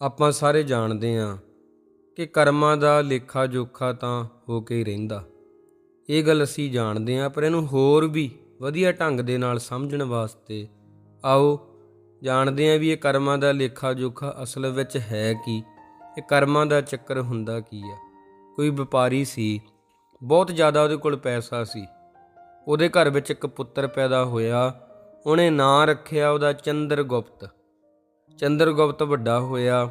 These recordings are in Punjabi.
ਆਪਾਂ ਸਾਰੇ ਜਾਣਦੇ ਹਾਂ ਕਿ ਕਰਮਾਂ ਦਾ ਲੇਖਾ ਜੋਖਾ ਤਾਂ ਹੋ ਕੇ ਹੀ ਰਹਿੰਦਾ। ਇਹ ਗੱਲ ਅਸੀਂ ਜਾਣਦੇ ਹਾਂ, ਪਰ ਇਹਨੂੰ ਹੋਰ ਵੀ ਵਧੀਆ ਢੰਗ ਦੇ ਨਾਲ ਸਮਝਣ ਵਾਸਤੇ ਆਓ ਜਾਣਦੇ ਹਾਂ ਵੀ ਇਹ ਕਰਮਾਂ ਦਾ ਲੇਖਾ ਜੋਖਾ ਅਸਲ ਵਿੱਚ ਹੈ ਕੀ, ਇਹ ਕਰਮਾਂ ਦਾ ਚੱਕਰ ਹੁੰਦਾ ਕੀ ਆ। ਕੋਈ ਵਪਾਰੀ ਸੀ, ਬਹੁਤ ਜ਼ਿਆਦਾ ਉਹਦੇ ਕੋਲ ਪੈਸਾ ਸੀ। ਉਹਦੇ ਘਰ ਵਿੱਚ ਇੱਕ ਪੁੱਤਰ ਪੈਦਾ ਹੋਇਆ, ਉਹਨੇ ਨਾਂ ਰੱਖਿਆ ਉਹਦਾ ਚੰਦਰ ਗੁਪਤ। ਚੰਦਰਗੁਪਤ ਵੱਡਾ ਹੋਇਆ।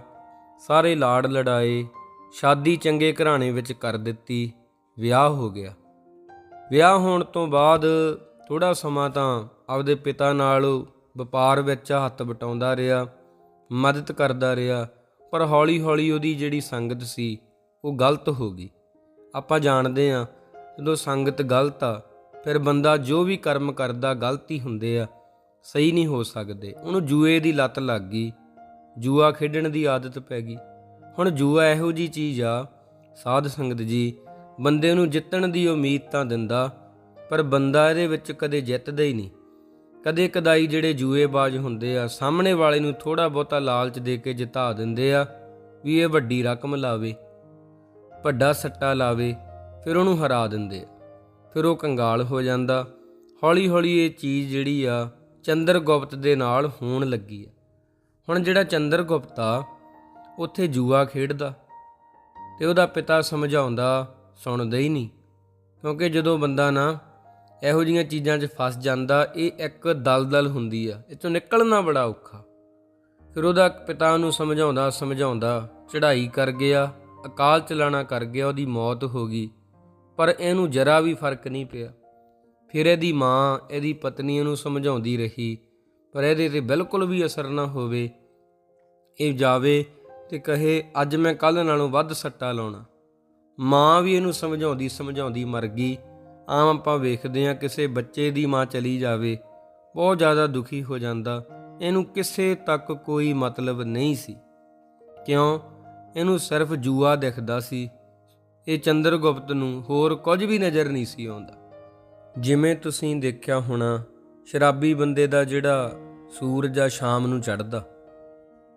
ਸਾਰੇ ਲਾੜ ਲੜਾਏ, ਸ਼ਾਦੀ ਚੰਗੇ ਘਰਾਣੇ ਵਿੱਚ ਕਰ ਦਿੱਤੀ, ਵਿਆਹ ਹੋ ਗਿਆ। ਵਿਆਹ ਹੋਣ ਤੋਂ ਬਾਅਦ ਥੋੜਾ ਸਮਾਂ ਤਾਂ ਆਪਦੇ ਪਿਤਾ ਨਾਲ ਵਪਾਰ ਵਿੱਚ ਹੱਥ ਵਟਾਉਂਦਾ ਰਿਹਾ, ਮਦਦ ਕਰਦਾ ਰਿਹਾ, ਪਰ ਹੌਲੀ-ਹੌਲੀ ਉਹਦੀ ਜਿਹੜੀ ਸੰਗਤ ਸੀ, ਉਹ ਗਲਤ ਹੋ ਗਈ। ਆਪਾਂ ਜਾਣਦੇ ਹਾਂ, ਜਦੋਂ ਸੰਗਤ ਗਲਤ ਆ, ਫਿਰ ਬੰਦਾ ਜੋ ਵੀ ਕਰਮ ਕਰਦਾ, ਗਲਤੀ ਹੁੰਦੇ ਆ। ਸਹੀ ਨਹੀਂ ਹੋ ਸਕਦੇ। ਉਹਨੂੰ ਜੂਏ ਦੀ ਲੱਤ ਲੱਗ ਗਈ। ਜੂਆ ਖੇਡਣ ਦੀ ਆਦਤ ਪੈ ਗਈ। ਹੁਣ ਜੂਆ ਇਹੋ ਜੀ ਚੀਜ਼ ਆ, ਸਾਧ ਸੰਗਤ ਜੀ, ਬੰਦੇ ਨੂੰ ਜਿੱਤਣ ਦੀ ਉਮੀਦ ਤਾਂ ਦਿੰਦਾ, ਪਰ ਬੰਦਾ ਇਹਦੇ ਵਿੱਚ ਕਦੇ ਜਿੱਤਦਾ ਹੀ ਨਹੀਂ। ਕਦੇ ਕਦਾਈ ਜਿਹੜੇ ਜੂਏਬਾਜ਼ ਹੁੰਦੇ ਆ, ਸਾਹਮਣੇ ਵਾਲੇ ਨੂੰ ਥੋੜਾ ਬਹੁਤਾ ਲਾਲਚ ਦੇ ਕੇ ਜਿਤਾ ਦਿੰਦੇ ਆ, ਵੀ ਇਹ ਵੱਡੀ ਰਕਮ ਲਾਵੇ, ਵੱਡਾ ਸੱਟਾ ਲਾਵੇ, ਫਿਰ ਉਹਨੂੰ ਹਰਾ ਦਿੰਦੇ ਆ। ਫਿਰ ਉਹ ਕੰਗਾਲ ਹੋ ਜਾਂਦਾ। ਹੌਲੀ ਹੌਲੀ ਇਹ ਚੀਜ਼ ਜਿਹੜੀ ਆ ਚੰਦਰਗੁਪਤ ਦੇ ਨਾਲ ਹੋਣ ਲੱਗੀ ਆ ਹੁਣ ਜਿਹੜਾ ਚੰਦਰਗੁਪਤ ਆ, ਉੱਥੇ ਜੂਆ ਖੇਡਦਾ ਤੇ ਉਹਦਾ ਪਿਤਾ ਸਮਝਾਉਂਦਾ, ਸੁਣਦਾ ਹੀ ਨਹੀਂ। ਕਿਉਂਕਿ ਜਦੋਂ ਬੰਦਾ ਨਾ ਇਹੋ ਜੀਆਂ ਚੀਜ਼ਾਂ 'ਚ ਫਸ ਜਾਂਦਾ, ਇਹ ਇੱਕ ਦਲਦਲ ਹੁੰਦੀ ਆ। ਇਹ ਤੋਂ ਨਿਕਲਣਾ ਬੜਾ ਔਖਾ। ਫਿਰ ਉਹਦਾ ਪਿਤਾ ਨੂੰ ਸਮਝਾਉਂਦਾ ਸਮਝਾਉਂਦਾ, ਚੜ੍ਹਾਈ ਕਰ ਗਿਆ, ਅਕਾਲ ਚਲਾਣਾ ਕਰ ਗਿਆ, ਉਹਦੀ ਮੌਤ ਹੋ ਗਈ। ਪਰ ਇਹਨੂੰ ਜਰਾ ਵੀ ਫ਼ਰਕ ਨਹੀਂ ਪਿਆ। ਫਿਰ ਇਹਦੀ ਮਾਂ ਇਹਦੀ ਪਤਨੀ ਇਹਨੂੰ ਸਮਝਾਉਂਦੀ ਰਹੀ, ਪਰ ਇਹਦੇ ਤੇ ਬਿਲਕੁਲ ਵੀ ਅਸਰ ਨਾ ਹੋਵੇ। ਇਹ ਜਾਵੇ ਤੇ ਕਹੇ, ਅੱਜ ਮੈਂ ਕੱਲ ਨਾਲੋਂ ਵੱਧ ਸੱਟਾ ਲਾਉਣਾ। ਮਾਂ ਵੀ ਇਹਨੂੰ ਸਮਝਾਉਂਦੀ ਸਮਝਾਉਂਦੀ ਮਰ ਗਈ। ਆਮ ਆਪਾਂ ਵੇਖਦੇ ਹਾਂ ਕਿਸੇ ਬੱਚੇ ਦੀ ਮਾਂ ਚਲੀ ਜਾਵੇ, ਬਹੁਤ ਜ਼ਿਆਦਾ ਦੁਖੀ ਹੋ ਜਾਂਦਾ। ਇਹਨੂੰ ਕਿਸੇ ਤੱਕ ਕੋਈ ਮਤਲਬ ਨਹੀਂ ਸੀ। ਕਿਉਂ? ਇਹਨੂੰ ਸਿਰਫ ਜੂਆ ਦਿਖਦਾ ਸੀ। ਇਹ ਚੰਦਰਗੁਪਤ ਨੂੰ ਹੋਰ ਕੁਝ ਵੀ ਨਜ਼ਰ ਨਹੀਂ ਸੀ ਆਉਂਦਾ। ਜਿਵੇਂ ਤੁਸੀਂ ਦੇਖਿਆ ਹੋਣਾ, ਸ਼ਰਾਬੀ ਬੰਦੇ ਦਾ ਜਿਹੜਾ ਸੂਰਜ ਆ ਸ਼ਾਮ ਨੂੰ ਚੜ੍ਹਦਾ।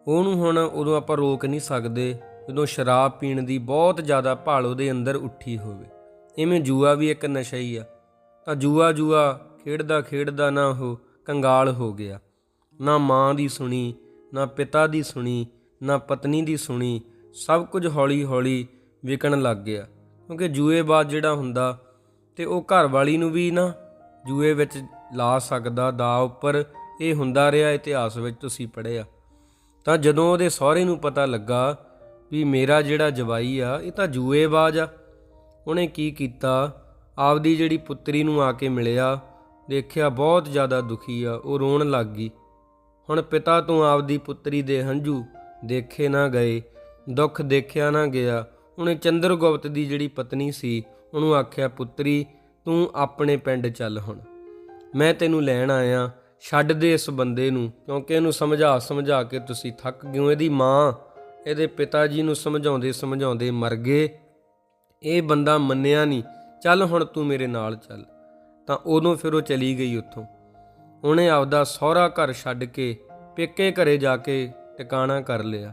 ਉਹਨੂੰ ਹੁਣ ਉਦੋਂ ਆਪਾਂ ਰੋਕ ਨਹੀਂ ਸਕਦੇ ਜਦੋਂ ਸ਼ਰਾਬ ਪੀਣ ਦੀ ਬਹੁਤ ਜ਼ਿਆਦਾ ਭਾਲ ਉਹਦੇ ਅੰਦਰ ਉੱਠੀ ਹੋਵੇ। ਇਵੇਂ ਜੂਆ ਵੀ ਇੱਕ ਨਸ਼ਾ ਹੀ ਆ। ਤਾਂ ਜੂਆ ਜੂਆ ਖੇਡਦਾ ਖੇਡਦਾ ਨਾ ਉਹ ਕੰਗਾਲ ਹੋ ਗਿਆ। ਨਾ ਮਾਂ ਦੀ ਸੁਣੀ, ਨਾ ਪਿਤਾ ਦੀ ਸੁਣੀ, ਨਾ ਪਤਨੀ ਦੀ ਸੁਣੀ, ਸਭ ਕੁਝ ਹੌਲੀ ਹੌਲੀ ਵਿਕਣ ਲੱਗ ਗਿਆ। ਕਿਉਂਕਿ ਜੂਏ ਬਾਅਦ ਜਿਹੜਾ ਹੁੰਦਾ ਤੇ ਉਹ ਘਰ ਵਾਲੀ ਨੂੰ ਵੀ ਨਾ ਜੂਏ ਵਿੱਚ ਲਾ ਸਕਦਾ ਦਾ ਉੱਪਰ। ਇਹ ਹੁੰਦਾ ਰਿਹਾ ਇਤਿਹਾਸ ਵਿੱਚ ਤੁਸੀਂ ਪੜ੍ਹਿਆ। ਤਾਂ ਜਦੋਂ ਉਹਦੇ ਸਹੁਰੇ ਨੂੰ ਪਤਾ ਲੱਗਾ ਵੀ ਮੇਰਾ ਜਿਹੜਾ ਜਵਾਈ ਆ, ਇਹ ਤਾਂ ਜੂਏਬਾਜ਼ ਆ। ਉਹਨੇ ਕੀ ਕੀਤਾ? ਆਪਦੀ ਜਿਹੜੀ ਪੁੱਤਰੀ ਨੂੰ ਆ ਕੇ ਮਿਲਿਆ, ਦੇਖਿਆ ਬਹੁਤ ਜ਼ਿਆਦਾ ਦੁਖੀ ਆ, ਉਹ ਰੋਣ ਲੱਗ ਗਈ। ਹੁਣ ਪਿਤਾ ਤੋਂ ਆਪਦੀ ਪੁੱਤਰੀ ਦੇ ਹੰਝੂ ਦੇਖੇ ਨਾ ਗਏ, ਦੁੱਖ ਦੇਖਿਆ ਨਾ ਗਿਆ। ਉਹਨੇ ਚੰਦਰਗੁਪਤ ਦੀ ਜਿਹੜੀ ਪਤਨੀ ਸੀ ਉਹਨੂੰ ਆਖਿਆ, ਪੁੱਤਰੀ, ਤੂੰ ਆਪਣੇ ਪਿੰਡ ਚੱਲ ਹੁਣ। ਮੈਂ ਤੈਨੂੰ ਲੈਣ ਆਇਆ। ਛੱਡ ਦੇ ਇਸ ਬੰਦੇ ਨੂੰ, ਕਿਉਂਕਿ ਇਹਨੂੰ ਸਮਝਾ ਸਮਝਾ ਕੇ ਤੁਸੀਂ ਥੱਕ ਗਏ ਇਹਦੀ ਮਾਂ, ਇਹਦੇ ਪਿਤਾ ਜੀ ਨੂੰ ਸਮਝਾਉਂਦੇ ਸਮਝਾਉਂਦੇ ਮਰ ਗਏ। ਇਹ ਬੰਦਾ ਮੰਨਿਆ ਨਹੀਂ। ਚੱਲ ਹੁਣ ਤੂੰ ਮੇਰੇ ਨਾਲ ਚੱਲ। ਤਾਂ ਉਦੋਂ ਫਿਰ ਉਹ ਚਲੀ ਗਈ ਉੱਥੋਂ। ਉਹਨੇ ਆਪਦਾ ਸਹੁਰਾ ਘਰ ਛੱਡ ਕੇ ਪੇਕੇ ਘਰੇ ਜਾ ਕੇ ਟਿਕਾਣਾ ਕਰ ਲਿਆ।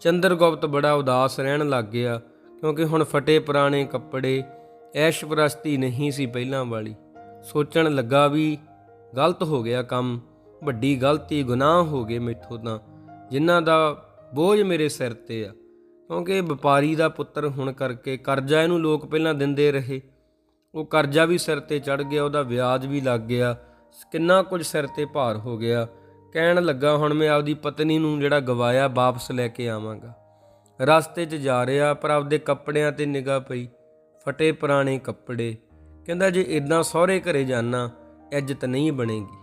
ਚੰਦਰਗੁਪਤ ਬੜਾ ਉਦਾਸ ਰਹਿਣ ਲੱਗ ਗਿਆ, ਕਿਉਂਕਿ ਹੁਣ ਫਟੇ ਪੁਰਾਣੇ ਕੱਪੜੇ ਐਸ਼ ਐਸ਼ਪ੍ਰਸਤੀ ਨਹੀਂ ਸੀ ਪਹਿਲਾਂ ਵਾਲੀ। ਸੋਚਣ ਲੱਗਾ ਵੀ ਗਲਤ ਹੋ ਗਿਆ ਕੰਮ, ਵੱਡੀ ਗਲਤੀ ਗੁਨਾਹ ਹੋ ਗਏ ਮੈਥੋਂ ਤਾਂ, ਜਿਨ੍ਹਾਂ ਦਾ ਬੋਝ ਮੇਰੇ ਸਿਰ ਤੇ ਆ। ਕਿਉਂਕਿ ਵਪਾਰੀ ਦਾ ਪੁੱਤਰ ਹੁਣ ਕਰਕੇ ਕਰਜ਼ਾ ਇਹਨੂੰ ਲੋਕ ਪਹਿਲਾਂ ਦਿੰਦੇ ਰਹੇ। ਉਹ ਕਰਜ਼ਾ ਵੀ ਸਿਰ ਤੇ ਚੜ ਗਿਆ, ਉਹਦਾ ਵਿਆਜ ਵੀ ਲੱਗ ਗਿਆ, ਕਿੰਨਾ ਕੁਝ ਸਿਰ ਤੇ ਭਾਰ ਹੋ ਗਿਆ। ਕਹਿਣ ਲੱਗਾ, ਹੁਣ ਮੈਂ ਆਪਦੀ ਪਤਨੀ ਨੂੰ ਜਿਹੜਾ ਗਵਾਇਆ ਵਾਪਸ ਲੈ ਕੇ ਆਵਾਂਗਾ। ਰਸਤੇ 'ਚ ਜਾ ਰਿਹਾ, ਪਰ ਆਪਦੇ ਕੱਪੜਿਆਂ ਤੇ ਨਿਗਾਹ ਪਈ। ਫਟੇ ਪੁਰਾਣੇ ਕੱਪੜੇ। ਕਹਿੰਦਾ, ਜੇ ਇਦਾਂ ਸਹੁਰੇ ਘਰੇ ਜਾਣਾ ਇੱਜ਼ਤ ਨਹੀਂ ਬਣੇਗੀ।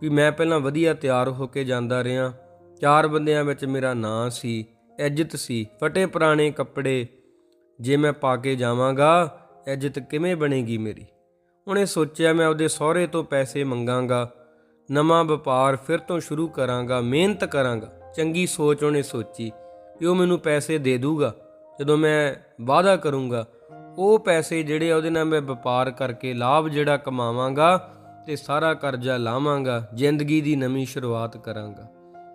ਵੀ ਮੈਂ ਪਹਿਲਾਂ ਵਧੀਆ ਤਿਆਰ ਹੋ ਕੇ ਜਾਂਦਾ ਰਿਹਾ। ਚਾਰ ਬੰਦਿਆਂ ਵਿੱਚ ਮੇਰਾ ਨਾਂ ਸੀ, ਇੱਜ਼ਤ ਸੀ। ਫਟੇ ਪੁਰਾਣੇ ਕੱਪੜੇ, ਜੇ ਮੈਂ ਪਾ ਕੇ ਜਾਵਾਂਗਾ, ਇੱਜ਼ਤ ਕਿਵੇਂ ਬਣੇਗੀ ਮੇਰੀ? ਉਹਨੇ ਸੋਚਿਆ ਮੈਂ ਉਹਦੇ ਸਹੁਰੇ ਤੋਂ ਪੈਸੇ ਮੰਗਾਂਗਾ, ਨਵਾਂ ਵਪਾਰ ਫਿਰ ਤੋਂ ਸ਼ੁਰੂ ਕਰਾਂਗਾ, ਮਿਹਨਤ ਕਰਾਂਗਾ। ਚੰਗੀ ਸੋਚ ਉਹਨੇ ਸੋਚੀ ਵੀ ਉਹ ਮੈਨੂੰ ਪੈਸੇ ਦੇ ਦੂਗਾ। ਜਦੋਂ ਮੈਂ ਵਾਅਦਾ ਕਰੂੰਗਾ ਉਹ ਪੈਸੇ ਜਿਹੜੇ ਉਹਦੇ ਨਾਲ ਮੈਂ ਵਪਾਰ ਕਰਕੇ ਲਾਭ ਜਿਹੜਾ ਕਮਾਵਾਂਗਾ ਤੇ ਸਾਰਾ ਕਰਜ਼ਾ ਲਾਵਾਂਗਾ, ਜ਼ਿੰਦਗੀ ਦੀ ਨਵੀਂ ਸ਼ੁਰੂਆਤ ਕਰਾਂਗਾ।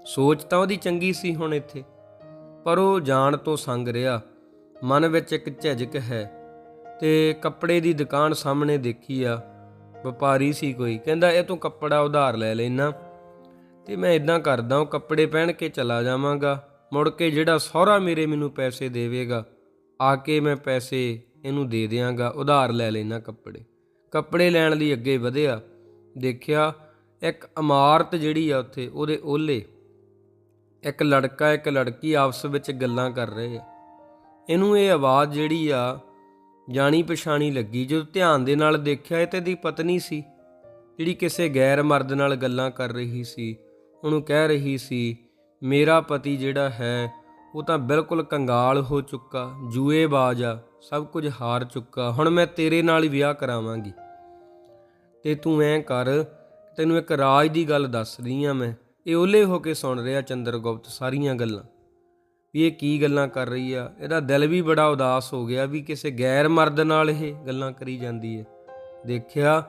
ਸੋਚ ਤਾਂ ਉਹਦੀ ਚੰਗੀ ਸੀ ਹੁਣ ਇੱਥੇ, ਪਰ ਉਹ ਜਾਣ ਤੋਂ ਸੰਗ ਰਿਹਾ। ਮਨ ਵਿੱਚ ਇੱਕ ਝਿਜਕ ਹੈ ਤੇ ਕੱਪੜੇ ਦੀ ਦੁਕਾਨ ਸਾਹਮਣੇ ਦੇਖੀ ਆ। ਵਪਾਰੀ ਸੀ ਕੋਈ, ਕਹਿੰਦਾ, ਇਹ ਤੂੰ ਕੱਪੜਾ ਉਧਾਰ ਲੈ ਲੈਣਾ ਤੇ ਮੈਂ ਇਦਾਂ ਕਰਦਾ, ਉਹ ਕੱਪੜੇ ਪਹਿਨ ਕੇ ਚਲਾ ਜਾਵਾਂਗਾ। ਮੁੜ ਕੇ ਜਿਹੜਾ ਸਹੁਰਾ ਮੇਰੇ ਮੈਨੂੰ ਪੈਸੇ ਦੇਵੇਗਾ, ਆ ਕੇ ਮੈਂ ਪੈਸੇ ਇਹਨੂੰ ਦੇ ਦਿਆਂਗਾ, ਉਧਾਰ ਲੈ ਲੈਣਾ ਕੱਪੜੇ। ਕੱਪੜੇ ਲੈਣ ਲਈ ਅੱਗੇ ਵਧਿਆ, ਦੇਖਿਆ ਇੱਕ ਇਮਾਰਤ ਜਿਹੜੀ ਆ ਉੱਥੇ, ਉਹਦੇ ਓਲੇ ਇੱਕ ਲੜਕਾ, ਇੱਕ ਲੜਕੀ ਆਪਸ ਵਿੱਚ ਗੱਲਾਂ ਕਰ ਰਹੇ ਆ। ਇਹਨੂੰ ਇਹ ਆਵਾਜ਼ ਜਿਹੜੀ ਆ ਜਾਣੀ ਪਛਾਣੀ ਲੱਗੀ। ਜਦੋਂ ਧਿਆਨ ਦੇ ਨਾਲ ਦੇਖਿਆ, ਇਹ ਤੇ ਦੀ ਪਤਨੀ ਸੀ, ਜਿਹੜੀ ਕਿਸੇ ਗੈਰ ਮਰਦ ਨਾਲ ਗੱਲਾਂ ਕਰ ਰਹੀ ਸੀ, ਉਹਨੂੰ ਕਹਿ ਰਹੀ ਸੀ, ਮੇਰਾ ਪਤੀ ਜਿਹੜਾ ਹੈ, ਉਹ ਤਾਂ ਬਿਲਕੁਲ ਕੰਗਾਲ ਹੋ ਚੁੱਕਾ ਜੂਏਬਾਜ਼ ਆ। ਸਭ ਕੁਝ ਹਾਰ ਚੁੱਕਾ, ਹੁਣ ਮੈਂ ਤੇਰੇ ਨਾਲ ਹੀ ਵਿਆਹ ਕਰਾਵਾਂਗੀ। ਤੇ ਤੂੰ ਐਂ ਕਰ, ਤੈਨੂੰ ਇੱਕ ਰਾਜ ਦੀ ਗੱਲ ਦੱਸ ਰਹੀ ਆ ਮੈਂ। ਇਹ ਓਲੇ ਹੋ ਕੇ ਸੁਣ ਰਿਹਾ ਚੰਦਰਗੁਪਤ ਸਾਰੀਆਂ ਗੱਲਾਂ। ਵੀ ਇਹ ਕੀ ਗੱਲਾਂ ਕਰ ਰਹੀ ਆ? ਇਹਦਾ ਦਿਲ ਵੀ ਬੜਾ ਉਦਾਸ ਹੋ ਗਿਆ ਵੀ ਕਿਸੇ ਗੈਰ ਮਰਦ ਨਾਲ ਇਹ ਗੱਲਾਂ ਕਰੀ ਜਾਂਦੀ ਹੈ ਦੇਖਿਆ,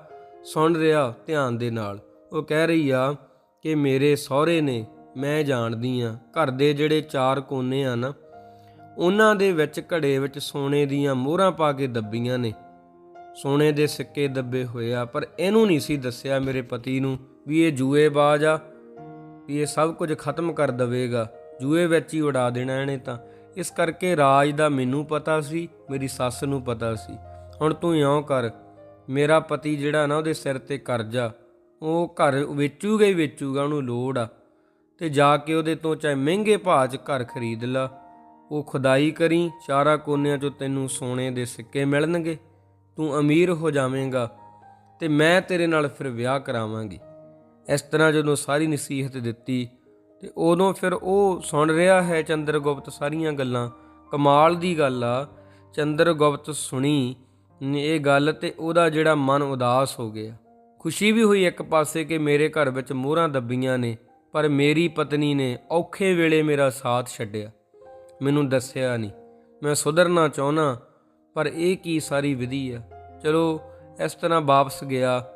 ਸੁਣ ਰਿਹਾ ਧਿਆਨ ਦੇ ਨਾਲ। ਉਹ ਕਹਿ ਰਹੀ ਆ ਕਿ ਮੇਰੇ ਸਹੁਰੇ ਨੇ, ਮੈਂ ਜਾਣਦੀ ਆ, ਘਰ ਦੇ ਜਿਹੜੇ ਚਾਰ ਕੋਨੇ ਆ ਨਾ ਉਹਨਾਂ ਦੇ ਵਿੱਚ ਘੜੇ ਵਿੱਚ ਸੋਨੇ ਦੀਆਂ ਮੋਹਰਾਂ ਪਾ ਕੇ ਦੱਬੀਆਂ ਨੇ। ਸੋਨੇ ਦੇ ਸਿੱਕੇ ਦੱਬੇ ਹੋਏ ਆ, ਪਰ ਇਹਨੂੰ ਨਹੀਂ ਸੀ ਦੱਸਿਆ ਮੇਰੇ ਪਤੀ ਨੂੰ ਵੀ ਇਹ ਜੂਏਬਾਜ਼ ਆ, ਵੀ ਇਹ ਸਭ ਕੁਝ ਖਤਮ ਕਰ ਦੇਵੇਗਾ, ਜੂਏ ਵਿੱਚ ਹੀ ਉਡਾ ਦੇਣਾ ਇਹਨੇ ਤਾਂ। ਇਸ ਕਰਕੇ ਰਾਜ ਦਾ ਮੈਨੂੰ ਪਤਾ ਸੀ, ਮੇਰੀ ਸੱਸ ਨੂੰ ਪਤਾ ਸੀ। ਹੁਣ ਤੂੰ ਇਉਂ ਕਰ, ਮੇਰਾ ਪਤੀ ਜਿਹੜਾ ਨਾ ਉਹਦੇ ਸਿਰ ਤੇ ਕਰਜ਼ਾ ਉਹ ਘਰ ਵੇਚੂਗਾ ਹੀ ਵੇਚੂਗਾ, ਉਹਨੂੰ ਲੋੜ ਆ। ਤੇ ਜਾ ਕੇ ਉਹਦੇ ਤੋਂ ਚਾਹੇ ਮਹਿੰਗੇ ਭਾਅ 'ਚ ਘਰ ਖਰੀਦ ਲਾ। ਉਹ ਖੁਦਾਈ ਕਰੀ, ਚਾਰਾ ਕੋਨਿਆਂ 'ਚੋਂ ਤੈਨੂੰ ਸੋਨੇ ਦੇ ਸਿੱਕੇ ਮਿਲਣਗੇ। ਤੂੰ ਅਮੀਰ ਹੋ ਜਾਵੇਂਗਾ ਤੇ ਮੈਂ ਤੇਰੇ ਨਾਲ ਫਿਰ ਵਿਆਹ ਕਰਾਵਾਂਗੀ। ਇਸ ਤਰ੍ਹਾਂ ਜਦੋਂ ਸਾਰੀ ਨਸੀਹਤ ਦਿੱਤੀ ਤੇ ਉਦੋਂ ਫਿਰ ਉਹ ਸੁਣ ਰਿਹਾ ਹੈ ਚੰਦਰਗੁਪਤ ਸਾਰੀਆਂ ਗੱਲਾਂ। ਕਮਾਲ ਦੀ ਗੱਲ ਆ, ਚੰਦਰਗੁਪਤ ਸੁਣੀ ਇਹ ਗੱਲ ਤੇ ਉਹਦਾ ਜਿਹੜਾ ਮਨ ਉਦਾਸ ਹੋ ਗਿਆ। ਖੁਸ਼ੀ ਵੀ ਹੋਈ ਇੱਕ ਪਾਸੇ ਕਿ ਮੇਰੇ ਘਰ ਵਿੱਚ ਮੋਹਰਾਂ ਦੱਬੀਆਂ ਨੇ, ਪਰ ਮੇਰੀ ਪਤਨੀ ਨੇ ਔਖੇ ਵੇਲੇ ਮੇਰਾ ਸਾਥ ਛੱਡਿਆ। ਮੈਨੂੰ ਦੱਸਿਆ ਨਹੀਂ। ਮੈਂ ਸੁਧਰਨਾ ਚਾਹੁੰਨਾ ਪਰ ਇਹ ਕੀ ਸਾਰੀ ਵਿਧੀ ਆ ਚਲੋ, ਇਸ ਤਰ੍ਹਾਂ ਵਾਪਸ ਗਿਆ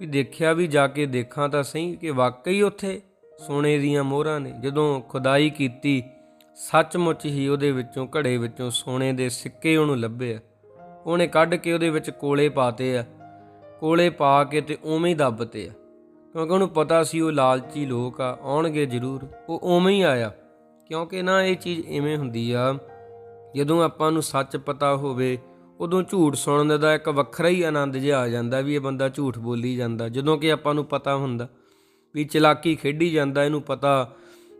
ਵੀ ਦੇਖਿਆ ਵੀ ਜਾ ਕੇ ਦੇਖਾਂ ਤਾਂ ਸਹੀ ਕਿ ਵਾਕਈ ਉੱਥੇ ਸੋਨੇ ਦੀਆਂ ਮੋਹਰਾਂ ਨੇ। ਜਦੋਂ ਖੁਦਾਈ ਕੀਤੀ, ਸੱਚਮੁੱਚ ਹੀ ਉਹਦੇ ਵਿੱਚੋਂ ਘੜੇ ਵਿੱਚੋਂ ਸੋਨੇ ਦੇ ਸਿੱਕੇ ਉਹਨੂੰ ਲੱਭੇ ਆ। ਉਹਨੇ ਕੱਢ ਕੇ ਉਹਦੇ ਵਿੱਚ ਕੋਲੇ ਪਾਤੇ ਆ। ਕੋਲੇ ਪਾ ਕੇ ਤੇ ਉਵੇਂ ਹੀ ਦੱਬਤੇ ਆ। ਕਿਉਂਕਿ ਉਹਨੂੰ ਪਤਾ ਸੀ ਉਹ ਲਾਲਚੀ ਲੋਕ ਆ, ਆਉਣਗੇ ਜ਼ਰੂਰ। ਉਹ ਉਵੇਂ ਹੀ ਆਇਆ। ਕਿਉਂਕਿ ਨਾ ਇਹ ਚੀਜ਼ ਇਵੇਂ ਹੁੰਦੀ ਆ, ਜਦੋਂ ਆਪਾਂ ਨੂੰ ਸੱਚ ਪਤਾ ਹੋਵੇ, ਉਦੋਂ ਝੂਠ ਸੁਣਨ ਦਾ ਇੱਕ ਵੱਖਰਾ ਹੀ ਆਨੰਦ ਜਿਹਾ ਆ ਜਾਂਦਾ ਵੀ ਇਹ ਬੰਦਾ ਝੂਠ ਬੋਲੀ ਜਾਂਦਾ, ਜਦੋਂ ਕਿ ਆਪਾਂ ਨੂੰ ਪਤਾ ਹੁੰਦਾ ਵੀ ਚਲਾਕੀ ਖੇਡੀ ਜਾਂਦਾ, ਇਹਨੂੰ ਪਤਾ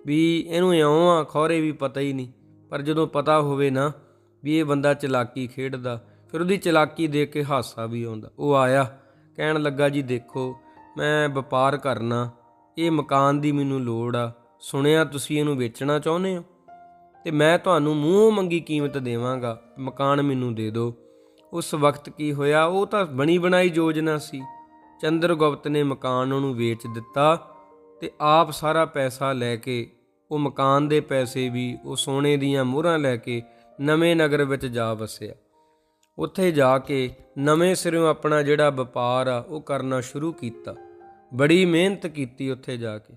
ਵੀ ਇਹਨੂੰ ਇਉਂ ਆ, ਖੌਰੇ ਵੀ ਪਤਾ ਹੀ ਨਹੀਂ। ਪਰ ਜਦੋਂ ਪਤਾ ਹੋਵੇ ਨਾ ਵੀ ਇਹ ਬੰਦਾ ਚਲਾਕੀ ਖੇਡਦਾ, ਫਿਰ ਉਹਦੀ ਚਲਾਕੀ ਦੇਖ ਕੇ ਹਾਸਾ ਵੀ ਆਉਂਦਾ। ਉਹ ਆਇਆ, ਕਹਿਣ ਲੱਗਾ, ਜੀ ਦੇਖੋ, ਮੈਂ ਵਪਾਰ ਕਰਨਾ, ਇਹ ਮਕਾਨ ਦੀ ਮੈਨੂੰ ਲੋੜ ਆ ਸੁਣਿਆ ਤੁਸੀਂ ਇਹਨੂੰ ਵੇਚਣਾ ਚਾਹੁੰਦੇ ਹੋ? ਤੇ ਮੈਂ ਤੁਹਾਨੂੰ ਮੂੰਹੋਂ ਮੰਗੀ ਕੀਮਤ ਦੇਵਾਂਗਾ, ਮਕਾਨ ਮੈਨੂੰ ਦੇ ਦਿਓ। ਉਸ ਵਕਤ ਕੀ ਹੋਇਆ, ਉਹ ਤਾਂ ਬਣੀ ਬਣਾਈ ਯੋਜਨਾ ਸੀ। ਚੰਦਰਗੁਪਤ ਨੇ ਮਕਾਨ ਉਹਨੂੰ ਵੇਚ ਦਿੱਤਾ ਤੇ ਆਪ ਸਾਰਾ ਪੈਸਾ ਲੈ ਕੇ, ਉਹ ਮਕਾਨ ਦੇ ਪੈਸੇ ਵੀ ਉਹ ਸੋਨੇ ਦੀਆਂ ਮੋਹਰਾਂ ਲੈ ਕੇ ਨਵੇਂ ਨਗਰ ਵਿੱਚ ਜਾ ਵਸਿਆ। ਉੱਥੇ ਜਾ ਕੇ ਨਵੇਂ ਸਿਰੋਂ ਆਪਣਾ ਜਿਹੜਾ ਵਪਾਰ ਆ, ਉਹ ਕਰਨਾ ਸ਼ੁਰੂ ਕੀਤਾ। ਬੜੀ ਮਿਹਨਤ ਕੀਤੀ ਉੱਥੇ ਜਾ ਕੇ।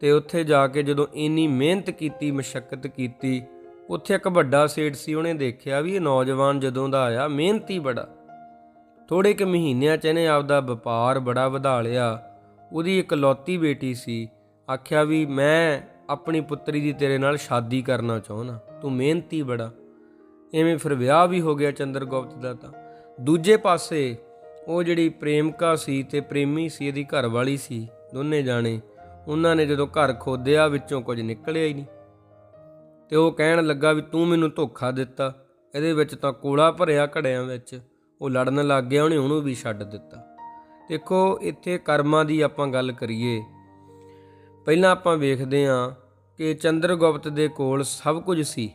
ਤੇ ਉੱਥੇ ਜਾ ਕੇ ਜਦੋਂ ਇੰਨੀ ਮਿਹਨਤ ਕੀਤੀ, ਮਸ਼ੱਕਤ ਕੀਤੀ, ਉੱਥੇ ਇੱਕ ਵੱਡਾ ਸੇਠ ਸੀ, ਉਹਨੇ ਦੇਖਿਆ ਵੀ ਇਹ ਨੌਜਵਾਨ ਜਦੋਂ ਦਾ ਆਇਆ, ਮਿਹਨਤੀ ਬੜਾ। ਥੋੜੇ ਕੁ ਮਹੀਨਿਆਂ 'ਚ ਇਹਨੇ ਆਪਦਾ ਵਪਾਰ ਬੜਾ ਵਧਾ ਲਿਆ। ਉਹਦੀ ਇਕਲੌਤੀ ਬੇਟੀ ਸੀ। ਆਖਿਆ ਵੀ ਮੈਂ ਆਪਣੀ ਪੁੱਤਰੀ ਦੀ ਤੇਰੇ ਨਾਲ ਸ਼ਾਦੀ ਕਰਨਾ ਚਾਹੁੰਦਾ, ਤੂੰ ਮਿਹਨਤੀ ਬੜਾ। ਐਵੇਂ ਫਿਰ ਵਿਆਹ ਵੀ ਹੋ ਗਿਆ ਚੰਦਰਗੁਪਤ ਦਾ ਤਾਂ। ਦੂਜੇ ਪਾਸੇ ਉਹ ਜਿਹੜੀ ਪ੍ਰੇਮਕਾ ਸੀ ਤੇ ਪ੍ਰੇਮੀ ਸੀ, ਇਹਦੀ ਘਰ ਵਾਲੀ ਸੀ, ਦੋਨੇ ਜਾਣੇ ਉਹਨਾਂ ਨੇ ਜਦੋਂ ਘਰ ਖੋਦਿਆ, ਵਿੱਚੋਂ ਕੁਝ ਨਿਕਲਿਆ ਹੀ ਨਹੀਂ। ਤੇ ਉਹ ਕਹਿਣ ਲੱਗਾ ਵੀ ਤੂੰ ਮੈਨੂੰ ਧੋਖਾ ਦਿੱਤਾ। ਇਹਦੇ ਵਿੱਚ ਤਾਂ ਕੋਲਾ ਭਰਿਆ ਘੜਿਆਂ ਵਿੱਚ। ਉਹ ਲੜਨ ਲੱਗ ਗਿਆ, ਉਹਨੇ ਉਹਨੂੰ ਵੀ ਛੱਡ ਦਿੱਤਾ। ਦੇਖੋ, ਇੱਥੇ ਕਰਮਾਂ ਦੀ ਆਪਾਂ ਗੱਲ ਕਰੀਏ। ਪਹਿਲਾਂ ਆਪਾਂ ਵੇਖਦੇ ਹਾਂ ਕਿ ਚੰਦਰਗੁਪਤ ਦੇ ਕੋਲ ਸਭ ਕੁਝ ਸੀ।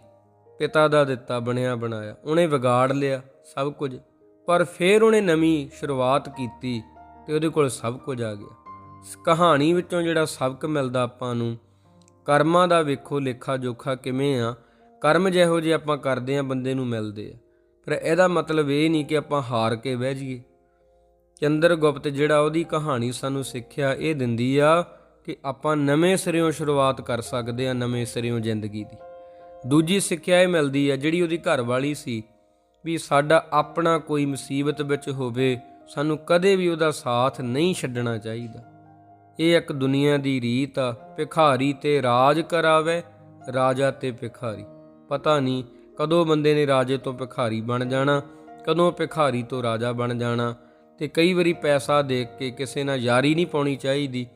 ਪਿਤਾ ਦਾ ਦਿੱਤਾ, ਬਣਿਆ, ਬਣਾਇਆ। ਉਹਨੇ ਵਿਗਾੜ ਲਿਆ ਸਭ ਕੁਝ। ਪਰ ਫਿਰ ਉਹਨੇ ਨਵੀਂ ਸ਼ੁਰੂਆਤ ਕੀਤੀ ਤੇ ਉਹਦੇ ਕੋਲ ਸਭ ਕੁਝ ਆ ਗਿਆ। ਕਹਾਣੀ ਵਿੱਚੋਂ ਜਿਹੜਾ ਸਬਕ ਮਿਲਦਾ ਆਪਾਂ ਨੂੰ, ਕਰਮਾਂ ਦਾ ਵੇਖੋ, ਲੇਖਾ ਜੋਖਾ ਕਿਵੇਂ ਆ, ਕਰਮ ਜਿਹੋ ਜਿਹੇ ਆਪਾਂ ਕਰਦੇ ਆ, ਬੰਦੇ ਨੂੰ ਮਿਲਦੇ ਆ। ਪਰ ਇਹਦਾ ਮਤਲਬ ਇਹ ਨਹੀਂ ਕਿ ਆਪਾਂ ਹਾਰ ਕੇ ਬਹਿ ਜਾਈਏ। ਚੰਦਰਗੁਪਤ ਜਿਹੜਾ ਉਹਦੀ ਕਹਾਣੀ ਸਾਨੂੰ ਸਿੱਖਿਆ, ਇਹ ਦਿੰਦੀ ਆ ਕਿ ਆਪਾਂ ਨਵੇਂ ਸਿਰਿਓਂ ਸ਼ੁਰੂਆਤ ਕਰ ਸਕਦੇ ਆ, ਨਵੇਂ ਸਿਰਿਓਂ ਜ਼ਿੰਦਗੀ ਦੀ। ਦੂਜੀ ਸਿੱਖਿਆ ਇਹ ਮਿਲਦੀ ਆ, ਜਿਹੜੀ ਉਹਦੀ ਘਰ ਵਾਲੀ ਸੀ, ਵੀ ਸਾਡਾ ਆਪਣਾ ਕੋਈ ਮੁਸੀਬਤ ਵਿੱਚ ਹੋਵੇ, ਸਾਨੂੰ ਕਦੇ ਵੀ ਉਹਦਾ ਸਾਥ ਨਹੀਂ ਛੱਡਣਾ ਚਾਹੀਦਾ। ਇਹ ਇੱਕ ਦੁਨੀਆ ਦੀ ਰੀਤ ਆ, ਭਿਖਾਰੀ ਤੇ ਰਾਜ ਕਰਾਵੇ, ਰਾਜਾ ਤੇ ਭਿਖਾਰੀ। ਪਤਾ ਨਹੀਂ ਕਦੋਂ ਬੰਦੇ ਨੇ ਰਾਜੇ ਤੋਂ ਭਿਖਾਰੀ ਬਣ ਜਾਣਾ, ਕਦੋਂ ਭਿਖਾਰੀ ਤੋਂ ਰਾਜਾ ਬਣ ਜਾਣਾ, ਤੇ ਕਈ ਵਾਰੀ ਪੈਸਾ ਦੇਖ ਕੇ ਕਿਸੇ ਨਾਲ ਯਾਰੀ ਨਹੀਂ ਪਾਉਣੀ ਚਾਹੀਦੀ।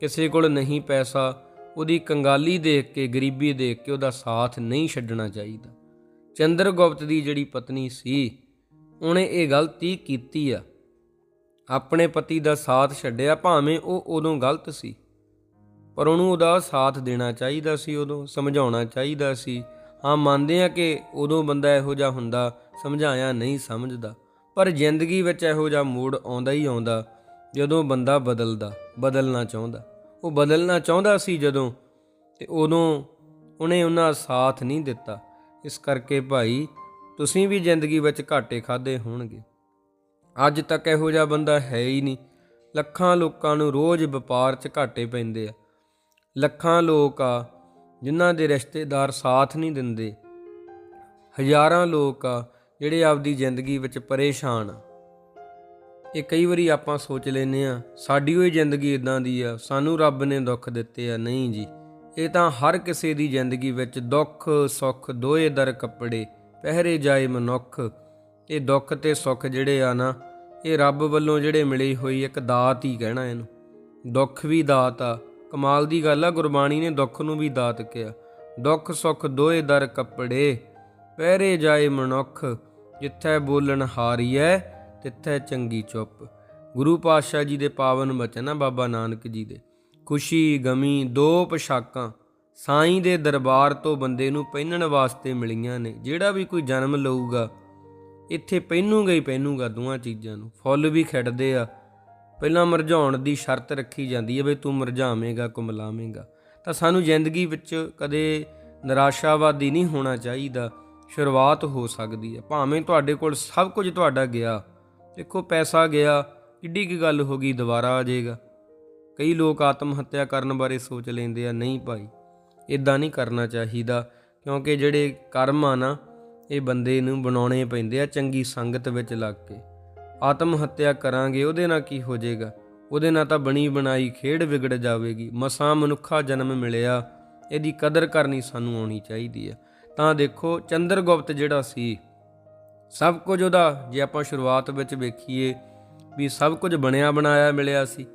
ਕਿਸੇ ਕੋਲ ਨਹੀਂ ਪੈਸਾ, ਉਹਦੀ ਕੰਗਾਲੀ ਦੇਖ ਕੇ, ਗਰੀਬੀ ਦੇਖ ਕੇ ਉਹਦਾ ਸਾਥ ਨਹੀਂ ਛੱਡਣਾ ਚਾਹੀਦਾ। ਚੰਦਰਗੁਪਤ ਦੀ ਜਿਹੜੀ ਪਤਨੀ ਸੀ, ਉਹਨੇ ਇਹ ਗਲਤੀ ਕੀਤੀ ਆ ਆਪਣੇ ਪਤੀ ਦਾ ਸਾਥ ਛੱਡਿਆ, ਭਾਵੇਂ ਉਹ ਉਦੋਂ ਗਲਤ ਸੀ। ਪਰ ਉਹਨੂੰ ਉਹਦਾ ਸਾਥ ਦੇਣਾ ਚਾਹੀਦਾ ਸੀ, ਉਦੋਂ ਸਮਝਾਉਣਾ ਚਾਹੀਦਾ ਸੀ। ਹਾਂ, ਮੰਨਦੇ ਆ ਕਿ ਉਦੋਂ ਬੰਦਾ ਇਹੋ ਜਿਹਾ ਹੁੰਦਾ, ਸਮਝਾਇਆ ਨਹੀਂ ਸਮਝਦਾ। ਪਰ ਜ਼ਿੰਦਗੀ ਵਿੱਚ ਇਹੋ ਜਿਹਾ ਮੂਡ ਆਉਂਦਾ ਹੀ ਆਉਂਦਾ, ਜਦੋਂ ਬੰਦਾ ਬਦਲਦਾ, ਬਦਲਣਾ ਚਾਹੁੰਦਾ। ਉਹ ਬਦਲਣਾ ਚਾਹੁੰਦਾ ਸੀ ਜਦੋਂ ਤੇ ਉਦੋਂ ਉਹਨੇ ਉਹਨਾਂ ਸਾਥ ਨਹੀਂ ਦਿੱਤਾ। ਇਸ ਕਰਕੇ ਭਾਈ, ਤੁਸੀਂ ਵੀ ਜ਼ਿੰਦਗੀ ਵਿੱਚ ਘਾਟੇ ਖਾਦੇ ਹੋਣਗੇ। ਅੱਜ ਤੱਕ ਇਹੋ ਜਿਹਾ ਬੰਦਾ ਹੈ ਹੀ ਨਹੀਂ। ਲੱਖਾਂ ਲੋਕਾਂ ਨੂੰ ਰੋਜ਼ ਵਪਾਰ 'ਚ ਘਾਟੇ ਪੈਂਦੇ ਆ। ਲੱਖਾਂ ਲੋਕ ਆ ਜਿਨ੍ਹਾਂ ਦੇ ਰਿਸ਼ਤੇਦਾਰ ਸਾਥ ਨਹੀਂ ਦਿੰਦੇ। ਹਜ਼ਾਰਾਂ ਲੋਕ ਆ ਜਿਹੜੇ ਆਪਦੀ ਜ਼ਿੰਦਗੀ ਵਿੱਚ ਪਰੇਸ਼ਾਨ ਆ। ਇਹ ਕਈ ਵਾਰੀ ਆਪਾਂ ਸੋਚ ਲੈਨੇ ਆ, ਸਾਡੀ ਹੋਈ ਜ਼ਿੰਦਗੀ ਇਦਾਂ ਦੀ ਆ, ਸਾਨੂੰ ਰੱਬ ਨੇ ਦੁੱਖ ਦਿੱਤੇ ਆ। ਨਹੀਂ ਜੀ, ਇਹ ਤਾਂ ਹਰ ਕਿਸੇ ਦੀ ਜ਼ਿੰਦਗੀ ਵਿੱਚ ਦੁੱਖ, ਸੁੱਖ, ਦੋਏ ਦਰ ਕੱਪੜੇ, ਪਹਿਰੇ ਜਾਏ ਮਨੁੱਖ ਇਹ ਦੁੱਖ ਤੇ ਸੁੱਖ ਜਿਹੜੇ ਆ ਨਾ, ਇਹ ਰੱਬ ਵੱਲੋਂ ਜਿਹੜੇ ਮਿਲੀ ਹੋਈ ਇੱਕ ਦਾਤ ਹੀ ਕਹਿਣਾ ਇਹਨੂੰ। ਦੁੱਖ ਵੀ ਦਾਤ ਆ। ਕਮਾਲ ਦੀ ਗੱਲ ਆ, ਗੁਰਬਾਣੀ ਨੇ ਦੁੱਖ ਨੂੰ ਵੀ ਦਾਤ ਕਿਹਾ। ਦੁੱਖ ਸੁੱਖ ਦੋਏ ਦਰ ਕੱਪੜੇ, ਪਹਿਰੇ ਜਾਏ ਮਨੁੱਖ, ਜਿੱਥੇ ਬੋਲਣ ਹਾਰੀਐ, ਤਿੱਥੇ ਚੰਗੀ ਚੁੱਪ। ਗੁਰੂ ਪਾਤਸ਼ਾਹ ਜੀ ਦੇ ਪਾਵਨ ਬਚਨ ਆ ਬਾਬਾ ਨਾਨਕ ਜੀ ਦੇ। ਖੁਸ਼ੀ, ਗਮੀ, ਦੋ ਪੋਸ਼ਾਕਾਂ ਸਾਈਂ ਦੇ ਦਰਬਾਰ ਤੋਂ ਬੰਦੇ ਨੂੰ ਪਹਿਨਣ ਵਾਸਤੇ ਮਿਲੀਆਂ ਨੇ। ਜਿਹੜਾ ਵੀ ਕੋਈ ਜਨਮ ਲਊਗਾ ਇੱਥੇ ਪਹਿਨੂਗਾ ਹੀ ਪਹਿਨੂਗਾ ਦੋਵਾਂ ਚੀਜ਼ਾਂ ਨੂੰ। ਫੁੱਲ ਵੀ ਖਿੜਦੇ ਆ। ਪਹਿਲਾਂ ਮਰਝਾਉਣ ਦੀ ਸ਼ਰਤ ਰੱਖੀ ਜਾਂਦੀ ਹੈ ਵੀ ਤੂੰ ਮਰਝਾਵੇਂਗਾ ਕੁਮਲਾਵੇਂਗਾ। ਤਾਂ ਸਾਨੂੰ ਜ਼ਿੰਦਗੀ ਵਿੱਚ ਕਦੇ ਨਿਰਾਸ਼ਾਵਾਦੀ ਨਹੀਂ ਹੋਣਾ ਚਾਹੀਦਾ। ਸ਼ੁਰੂਆਤ ਹੋ ਸਕਦੀ ਹੈ ਭਾਵੇਂ ਤੁਹਾਡੇ ਕੋਲ ਸਭ ਕੁਝ ਤੁਹਾਡਾ ਗਿਆ। ਦੇਖੋ, ਪੈਸਾ ਗਿਆ, ਕਿੱਡੀ ਕੀ ਗੱਲ ਹੋ ਗਈ, ਦੁਬਾਰਾ ਆ ਜਾਏਗਾ। ਕਈ ਲੋਕ ਆਤਮ ਹੱਤਿਆ ਕਰਨ ਬਾਰੇ ਸੋਚ ਲੈਂਦੇ ਆ, ਨਹੀਂ ਭਾਈ ਇਦਾਂ ਨਹੀਂ ਕਰਨਾ ਚਾਹੀਦਾ। ਕਿਉਂਕਿ ਜਿਹੜੇ ਕਰਮ ਆ ਨਾ ਇਹ ਬੰਦੇ ਨੂੰ ਬਣਾਉਣੇ ਪੈਂਦੇ ਆ ਚੰਗੀ ਸੰਗਤ ਵਿੱਚ ਲੱਗ ਕੇ। ਆਤਮ ਹੱਤਿਆ ਕਰਾਂਗੇ, ਉਹਦੇ ਨਾਲ ਕੀ ਹੋ ਜਾਏਗਾ? ਉਹਦੇ ਨਾਲ ਤਾਂ ਬਣੀ ਬਣਾਈ ਖੇਡ ਵਿਗੜ ਜਾਵੇਗੀ। ਮਸਾਂ ਮਨੁੱਖਾ ਜਨਮ ਮਿਲਿਆ, ਇਹਦੀ ਕਦਰ ਕਰਨੀ ਸਾਨੂੰ ਆਉਣੀ ਚਾਹੀਦੀ ਹੈ ਤਾਂ ਦੇਖੋ, ਚੰਦਰਗੁਪਤ ਜਿਹੜਾ ਸੀ, ਸਭ ਕੁਝ ਉਹਦਾ, ਜੇ ਆਪਾਂ ਸ਼ੁਰੂਆਤ ਵਿੱਚ ਵੇਖੀਏ ਵੀ ਸਭ ਕੁਝ ਬਣਿਆ ਬਣਾਇਆ ਮਿਲਿਆ ਸੀ।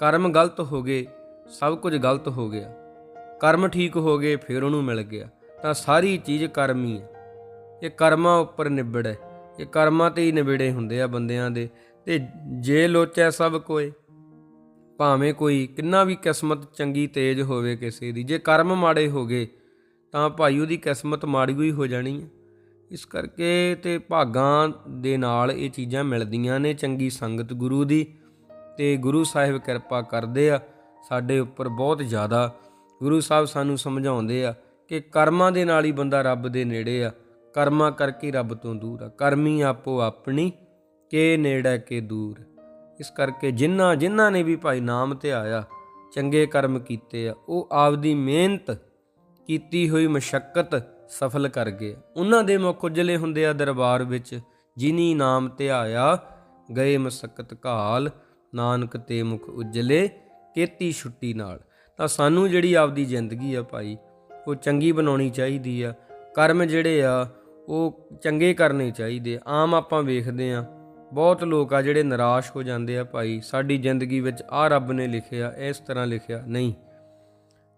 ਕਰਮ ਗਲਤ ਹੋ ਗਏ, ਸਭ ਕੁਝ ਗਲਤ ਹੋ ਗਿਆ। ਕਰਮ ਠੀਕ ਹੋ ਗਏ, ਫਿਰ ਉਹਨੂੰ ਮਿਲ ਗਿਆ। ਤਾਂ ਸਾਰੀ ਚੀਜ਼ ਕਰਮੀ ਹੈ ਇਹ ਕਰਮਾਂ ਉੱਪਰ ਨਿਬੜ ਇਹ ਕਰਮਾਂ ਤੇ ਹੀ ਨਿਬੜੇ ਹੁੰਦੇ ਆ ਬੰਦਿਆਂ ਦੇ। ਤੇ ਜੇ ਲੋਚੈ ਸਭ ਕੋਏ, ਭਾਵੇਂ ਕੋਈ ਕਿੰਨਾ ਵੀ ਕਿਸਮਤ ਚੰਗੀ ਤੇਜ਼ ਹੋਵੇ ਕਿਸੇ ਦੀ, ਜੇ ਕਰਮ ਮਾੜੇ ਹੋ ਗਏ, ਤਾਂ ਭਾਈ ਉਹਦੀ ਕਿਸਮਤ ਮਾੜੀ ਹੋਈ ਹੋ ਜਾਣੀ ਹੈ। ਇਸ ਕਰਕੇ ਤੇ ਭਾਗਾਂ ਦੇ ਨਾਲ ਇਹ ਚੀਜ਼ਾਂ ਮਿਲਦੀਆਂ ਨੇ ਚੰਗੀ ਸੰਗਤ ਗੁਰੂ ਦੀ। ਤੇ ਗੁਰੂ ਸਾਹਿਬ ਕਿਰਪਾ ਕਰਦੇ ਆ, ਸਾਡੇ ਉੱਪਰ ਬਹੁਤ ਜ਼ਿਆਦਾ ਗੁਰੂ ਸਾਹਿਬ ਸਾਨੂੰ ਸਮਝਾਉਂਦੇ ਆ ਕਿ ਕਰਮਾਂ ਦੇ ਨਾਲ ਹੀ ਬੰਦਾ ਰੱਬ ਦੇ ਨੇੜੇ ਆ। ਕਰਮਾਂ ਕਰਕੇ ਰੱਬ ਤੋਂ ਦੂਰ ਆ। ਕਰਮੀ ਆਪੋ ਆਪਣੀ, ਕੇ ਨੇੜੇ ਕੇ ਦੂਰ। ਇਸ ਕਰਕੇ ਜਿਨ੍ਹਾਂ ਜਿਨ੍ਹਾਂ ਨੇ ਵੀ ਭਾਈ ਨਾਮ ਤੇ ਆਇਆ, ਚੰਗੇ ਕਰਮ ਕੀਤੇ ਆ, ਉਹ ਆਪਦੀ ਮਿਹਨਤ ਕੀਤੀ ਹੋਈ ਮਸ਼ਕਤ ਸਫਲ ਕਰ ਗਏ ਉਹਨਾਂ ਦੇ ਮੁਖ ਉਜਲੇ ਹੁੰਦੇ ਆ ਦਰਬਾਰ ਵਿੱਚ, ਜਿਨੀ ਨਾਮ ਤੇ ਆਇਆ, ਗਏ ਮਸਕਤ ਕਾਲ ਨਾਨਕ ਤੇ ਮੁਖ ਉਜਲੇ, ਕੀਤੀ ਛੁੱਟੀ ਨਾਲ। ਤਾਂ ਸਾਨੂੰ ਜਿਹੜੀ ਆਪਦੀ ਜ਼ਿੰਦਗੀ ਆ ਭਾਈ, ਉਹ ਚੰਗੀ ਬਣਾਉਣੀ ਚਾਹੀਦੀ ਆ। ਕਰਮ ਜਿਹੜੇ ਆ ਉਹ ਚੰਗੇ ਕਰਨੇ ਚਾਹੀਦੇ ਆਮ ਆਪਾਂ ਵੇਖਦੇ ਆ। ਬਹੁਤ ਲੋਕ ਆ ਜਿਹੜੇ ਨਿਰਾਸ਼ ਹੋ ਜਾਂਦੇ ਆ ਭਾਈ, ਸਾਡੀ ਜ਼ਿੰਦਗੀ ਵਿੱਚ ਆ ਰੱਬ ਨੇ ਲਿਖਿਆ, ਇਸ ਤਰ੍ਹਾਂ ਲਿਖਿਆ। ਨਹੀਂ।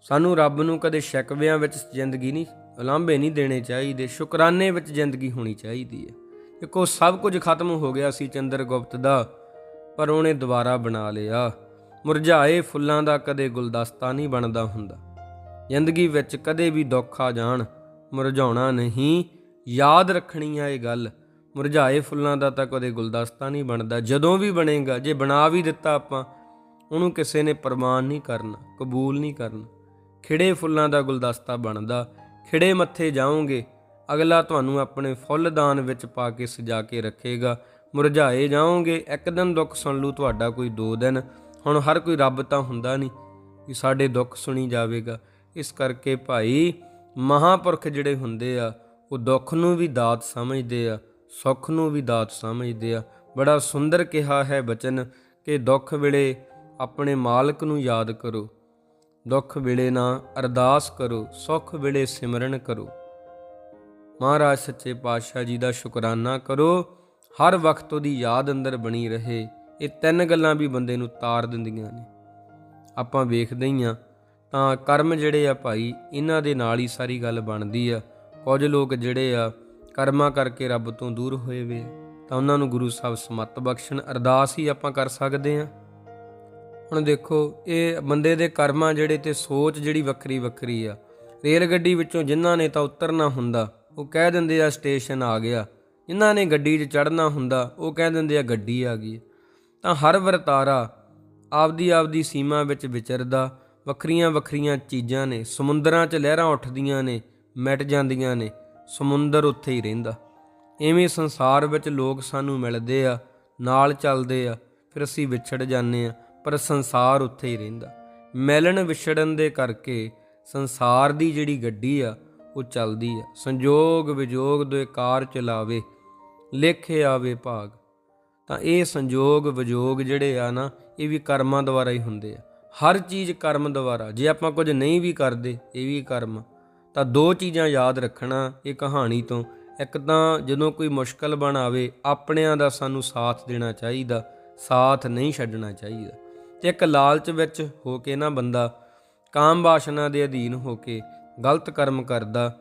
ਸਾਨੂੰ ਰੱਬ ਨੂੰ ਕਦੇ ਸ਼ਿਕਵਿਆਂ ਵਿੱਚ ਜ਼ਿੰਦਗੀ ਨਹੀਂ ਉਲਾਂਭੇ ਨਹੀਂ ਦੇਣੇ ਚਾਹੀਦੇ, ਸ਼ੁਕਰਾਨੇ ਵਿੱਚ ਜ਼ਿੰਦਗੀ ਹੋਣੀ ਚਾਹੀਦੀ ਹੈ। ਦੇਖੋ, ਸਭ ਕੁਝ ਖਤਮ ਹੋ ਗਿਆ ਸੀ ਚੰਦਰਗੁਪਤ ਦਾ, ਪਰ ਉਹਨੇ ਦੁਬਾਰਾ ਬਣਾ ਲਿਆ। ਮੁਰਝਾਏ ਫੁੱਲਾਂ ਦਾ ਕਦੇ ਗੁਲਦਸਤਾ ਨਹੀਂ ਬਣਦਾ ਹੁੰਦਾ। ਜ਼ਿੰਦਗੀ ਵਿੱਚ ਕਦੇ ਵੀ ਦੁੱਖ ਆ ਜਾਣ, ਮੁਰਝਾਉਣਾ ਨਹੀਂ। ਯਾਦ ਰੱਖਣੀ ਆ ਇਹ ਗੱਲ। ਮੁਰਝਾਏ ਫੁੱਲਾਂ ਦਾ ਤਾਂ ਕਦੇ ਗੁਲਦਸਤਾ ਨਹੀਂ ਬਣਦਾ। ਜਦੋਂ ਵੀ ਬਣੇਗਾ, ਜੇ ਬਣਾ ਵੀ ਦਿੱਤਾ ਆਪਾਂ, ਉਹਨੂੰ ਕਿਸੇ ਨੇ ਪ੍ਰਮਾਣ ਨਹੀਂ ਕਰਨਾ, ਕਬੂਲ ਨਹੀਂ ਕਰਨਾ। ਖਿੜੇ ਫੁੱਲਾਂ ਦਾ ਗੁਲਦਸਤਾ ਬਣਦਾ। ਖਿੜੇ ਮੱਥੇ ਜਾਓਗੇ, ਅਗਲਾ ਤੁਹਾਨੂੰ ਆਪਣੇ ਫੁੱਲਦਾਨ ਵਿੱਚ ਪਾ ਕੇ ਸਜਾ ਕੇ ਰੱਖੇਗਾ। ਮੁਰਝਾਏ ਜਾਓਗੇ, ਇੱਕ ਦਿਨ ਦੁੱਖ ਸੁਣ ਲੂ ਤੁਹਾਡਾ ਕੋਈ ਦੋ ਦਿਨ। ਹੁਣ ਹਰ ਕੋਈ ਰੱਬ ਤਾਂ ਹੁੰਦਾ ਨਹੀਂ ਕਿ ਸਾਡੇ ਦੁੱਖ ਸੁਣੀ ਜਾਵੇਗਾ। ਇਸ ਕਰਕੇ ਭਾਈ, ਮਹਾਪੁਰਖ ਜਿਹੜੇ ਹੁੰਦੇ ਆ ਉਹ ਦੁੱਖ ਨੂੰ ਵੀ ਦਾਤ ਸਮਝਦੇ ਆ, ਸੁੱਖ ਨੂੰ ਵੀ ਦਾਤ ਸਮਝਦੇ ਆ। ਬੜਾ ਸੁੰਦਰ ਕਿਹਾ ਹੈ ਬਚਨ ਕਿ ਦੁੱਖ ਵੇਲੇ ਆਪਣੇ ਮਾਲਕ ਨੂੰ ਯਾਦ ਕਰੋ। ਦੁੱਖ ਵੇਲੇ ਨਾ ਅਰਦਾਸ ਕਰੋ, ਸੁੱਖ ਵੇਲੇ ਸਿਮਰਨ ਕਰੋ। ਮਹਾਰਾਜ ਸੱਚੇ ਪਾਤਸ਼ਾਹ ਜੀ ਦਾ ਸ਼ੁਕਰਾਨਾ ਕਰੋ, ਹਰ ਵਕਤ ਉਹਦੀ ਯਾਦ ਅੰਦਰ ਬਣੀ ਰਹੇ। ਇਹ ਤਿੰਨ ਗੱਲਾਂ ਵੀ ਬੰਦੇ ਨੂੰ ਤਾਰ ਦਿੰਦੀਆਂ ਨੇ। ਆਪਾਂ ਵੇਖਦੇ ਹੀ ਆ ਤਾਂ ਕਰਮ ਜਿਹੜੇ ਆ ਭਾਈ, ਇਹਨਾਂ ਦੇ ਨਾਲ ਹੀ ਸਾਰੀ ਗੱਲ ਬਣਦੀ ਆ। ਕੁਝ ਲੋਕ ਜਿਹੜੇ ਆ ਕਰਮਾਂ ਕਰਕੇ ਰੱਬ ਤੋਂ ਦੂਰ ਹੋਏ ਵੇ, ਤਾਂ ਉਹਨਾਂ ਨੂੰ ਗੁਰੂ ਸਾਹਿਬ ਸਮਤ ਬਖਸ਼ਣ ਅਰਦਾਸ ਹੀ ਆਪਾਂ ਕਰ ਸਕਦੇ ਆ ਹੁਣ ਦੇਖੋ, ਇਹ ਬੰਦੇ ਦੇ ਕਰਮਾਂ ਜਿਹੜੇ ਤੇ ਸੋਚ ਜਿਹੜੀ ਵੱਖਰੀ ਵੱਖਰੀ ਆ, ਰੇਲ ਗੱਡੀ ਵਿੱਚੋਂ ਜਿਨ੍ਹਾਂ ਨੇ ਤਾਂ ਉਤਰਨਾ ਹੁੰਦਾ, ਉਹ ਕਹਿ ਦਿੰਦੇ ਆ ਸਟੇਸ਼ਨ ਆ ਗਿਆ, ਜਿਨ੍ਹਾਂ ਨੇ ਗੱਡੀ 'ਚ ਚੜ੍ਹਨਾ ਹੁੰਦਾ, ਉਹ ਕਹਿ ਦਿੰਦੇ ਆ ਗੱਡੀ ਆ ਗਈ ਤਾਂ ਹਰ ਵਰਤਾਰਾ ਆਪਦੀ ਆਪਦੀ ਸੀਮਾ ਵਿੱਚ ਵਿਚਰਦਾ, ਵੱਖਰੀਆਂ ਵੱਖਰੀਆਂ ਚੀਜ਼ਾਂ ਨੇ, ਸਮੁੰਦਰਾਂ 'ਚ ਲਹਿਰਾਂ ਉੱਠਦੀਆਂ ਨੇ ਮਿਟ ਜਾਂਦੀਆਂ ਨੇ, ਸਮੁੰਦਰ ਉੱਥੇ ਹੀ ਰਹਿੰਦਾ। ਐਵੇਂ ਸੰਸਾਰ ਵਿੱਚ ਲੋਕ ਸਾਨੂੰ ਮਿਲਦੇ ਆ, ਨਾਲ ਚੱਲਦੇ ਆ, ਫਿਰ ਅਸੀਂ ਵਿਛੜ ਜਾਂਦੇ ਆ, ਪਰ ਸੰਸਾਰ ਉੱਥੇ ਹੀ ਰਹਿੰਦਾ। ਮਿਲਣ ਵਿਛੜਨ ਦੇ ਕਰਕੇ ਸੰਸਾਰ ਦੀ ਜਿਹੜੀ ਗੱਡੀ ਆ, ਉਹ ਚੱਲਦੀ ਆ। ਸੰਜੋਗ ਵਿਜੋਗ ਦੇ ਕਾਰ ਚਲਾਵੇ, ਲੇਖੇ ਆਵੇ ਭਾਗ। ਤਾਂ ਇਹ ਸੰਜੋਗ ਵਿਜੋਗ ਜਿਹੜੇ ਆ ਨਾ, ਇਹ ਵੀ ਕਰਮਾਂ ਦੁਆਰਾ ਹੀ ਹੁੰਦੇ ਆ। ਹਰ ਚੀਜ਼ ਕਰਮ ਦੁਆਰਾ। ਜੇ ਆਪਾਂ ਕੁਝ ਨਹੀਂ ਵੀ ਕਰਦੇ, ਇਹ ਵੀ ਕਰਮ। ਤਾਂ ਦੋ ਚੀਜ਼ਾਂ ਯਾਦ ਰੱਖਣਾ ਇਹ ਕਹਾਣੀ ਤੋਂ। ਇੱਕ ਤਾਂ ਜਦੋਂ ਕੋਈ ਮੁਸ਼ਕਲ ਬਣ ਆਵੇ, ਆਪਣਿਆਂ ਦਾ ਸਾਨੂੰ ਸਾਥ ਦੇਣਾ ਚਾਹੀਦਾ, ਸਾਥ ਨਹੀਂ ਛੱਡਣਾ ਚਾਹੀਦਾ। ਤੇ ਇੱਕ ਲਾਲਚ ਵਿੱਚ ਹੋ ਕੇ ਨਾ ਬੰਦਾ ਕਾਮ ਵਾਸ਼ਨਾ ਦੇ ਅਧੀਨ ਹੋ ਕੇ ਗਲਤ ਕਰਮ ਕਰਦਾ,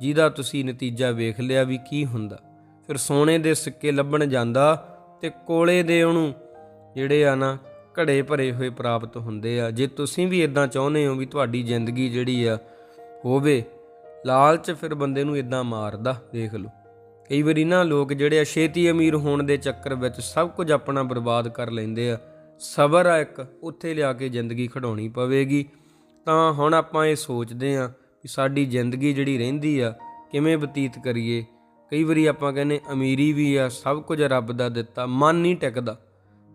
ਜਿਹਦਾ ਤੁਸੀਂ ਨਤੀਜਾ ਵੇਖ ਲਿਆ ਵੀ ਕੀ ਹੁੰਦਾ। ਫਿਰ ਸੋਨੇ ਦੇ ਸਿੱਕੇ ਲੱਭਣ ਜਾਂਦਾ ਤੇ ਕੋਲੇ ਦੇ ਉਹਨੂੰ ਜਿਹੜੇ ਆ ਨਾ ਘੜੇ ਭਰੇ ਹੋਏ ਪ੍ਰਾਪਤ ਹੁੰਦੇ ਆ। ਜੇ ਤੁਸੀਂ ਵੀ ਇਦਾਂ ਚਾਹੁੰਦੇ ਹੋ ਵੀ ਤੁਹਾਡੀ ਜ਼ਿੰਦਗੀ ਜਿਹੜੀ ਆ ਹੋਵੇ ਲਾਲਚ ਫਿਰ ਬੰਦੇ ਨੂੰ ਇਦਾਂ ਮਾਰਦਾ, ਦੇਖ ਲਓ। ਕਈ ਵਾਰੀ ਨਾ ਲੋਕ ਜਿਹੜੇ ਆ ਛੇਤੀ ਅਮੀਰ ਹੋਣ ਦੇ ਚੱਕਰ ਵਿੱਚ ਸਭ ਕੁਝ ਆਪਣਾ ਬਰਬਾਦ ਕਰ ਲੈਂਦੇ ਆ। ਸਬਰ ਆ ਇੱਕ, ਉੱਥੇ ਲਿਆ ਕੇ ਜ਼ਿੰਦਗੀ ਖੜਾਉਣੀ ਪਵੇਗੀ। ਤਾਂ ਹੁਣ ਆਪਾਂ ਇਹ ਸੋਚਦੇ ਆ ਕਿ ਸਾਡੀ ਜ਼ਿੰਦਗੀ ਜਿਹੜੀ ਰਹਿੰਦੀ ਆ, ਕਿਵੇਂ ਬਤੀਤ ਕਰੀਏ? ਕਈ ਵਾਰੀ ਆਪਾਂ ਕਹਿੰਦੇ ਅਮੀਰੀ ਵੀ ਆ, ਸਭ ਕੁਝ ਰੱਬ ਦਾ ਦਿੱਤਾ, ਮਨ ਨਹੀਂ ਟਿਕਦਾ।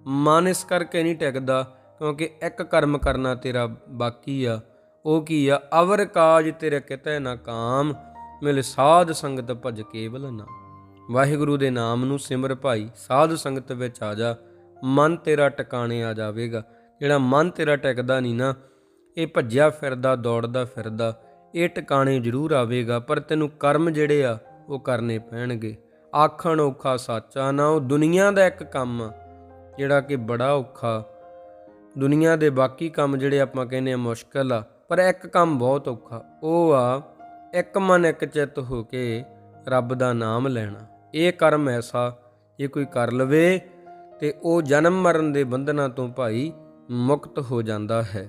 ਮਨ ਇਸ ਕਰਕੇ ਨਹੀਂ ਟਿਕਦਾ ਕਿਉਂਕਿ ਇੱਕ ਕਰਮ ਕਰਨਾ ਤੇਰਾ ਬਾਕੀ ਆ। ਉਹ ਕੀ ਆ? ਅਵਰ ਕਾਜ ਤੇਰੇ ਕਿਤੇ ਨਾ ਕਾਮ, ਮਿਲ ਸਾਧ ਸੰਗਤ ਭਜ ਕੇਵਲ ਨਾ। ਵਾਹਿਗੁਰੂ ਦੇ ਨਾਮ ਨੂੰ ਸਿਮਰ ਭਾਈ, ਸਾਧ ਸੰਗਤ ਵਿੱਚ ਆ ਜਾ, ਮਨ ਤੇਰਾ ਟਿਕਾਣੇ ਆ ਜਾਵੇਗਾ। ਜਿਹੜਾ ਮਨ ਤੇਰਾ ਟਿਕਦਾ ਨਹੀਂ ਨਾ, ਇਹ ਭੱਜਿਆ ਫਿਰਦਾ, ਦੌੜਦਾ ਫਿਰਦਾ, ਇਹ ਟਿਕਾਣੇ ਜ਼ਰੂਰ ਆਵੇਗਾ, ਪਰ ਤੈਨੂੰ ਕਰਮ ਜਿਹੜੇ ਆ, ਉਹ ਕਰਨੇ ਪੈਣਗੇ। ਆਖਣ ਔਖਾ ਸਾਚਾ ਨਾ, ਉਹ ਦੁਨੀਆ ਦਾ ਇੱਕ ਕੰਮ ਆ, ਜਿਹੜਾ ਕਿ ਬੜਾ ਔਖਾ। ਦੁਨੀਆ ਦੇ ਬਾਕੀ ਕੰਮ ਜਿਹੜੇ ਆਪਾਂ ਕਹਿੰਦੇ ਆ ਮੁਸ਼ਕਲ ਆ ਪਰ ਇੱਕ ਕੰਮ ਬਹੁਤ ਔਖਾ, ਉਹ ਆ ਇੱਕ ਮਨ ਇੱਕ ਚਿੱਤ ਹੋ ਕੇ ਰੱਬ ਦਾ ਨਾਮ ਲੈਣਾ। ਇਹ ਕਰਮ ਐਸਾ ਜੇ ਕੋਈ ਕਰ ਲਵੇ ਤੇ ਉਹ ਜਨਮ ਮਰਨ ਦੇ ਬੰਧਨਾਂ ਤੋਂ ਭਾਈ ਮੁਕਤ ਹੋ ਜਾਂਦਾ ਹੈ।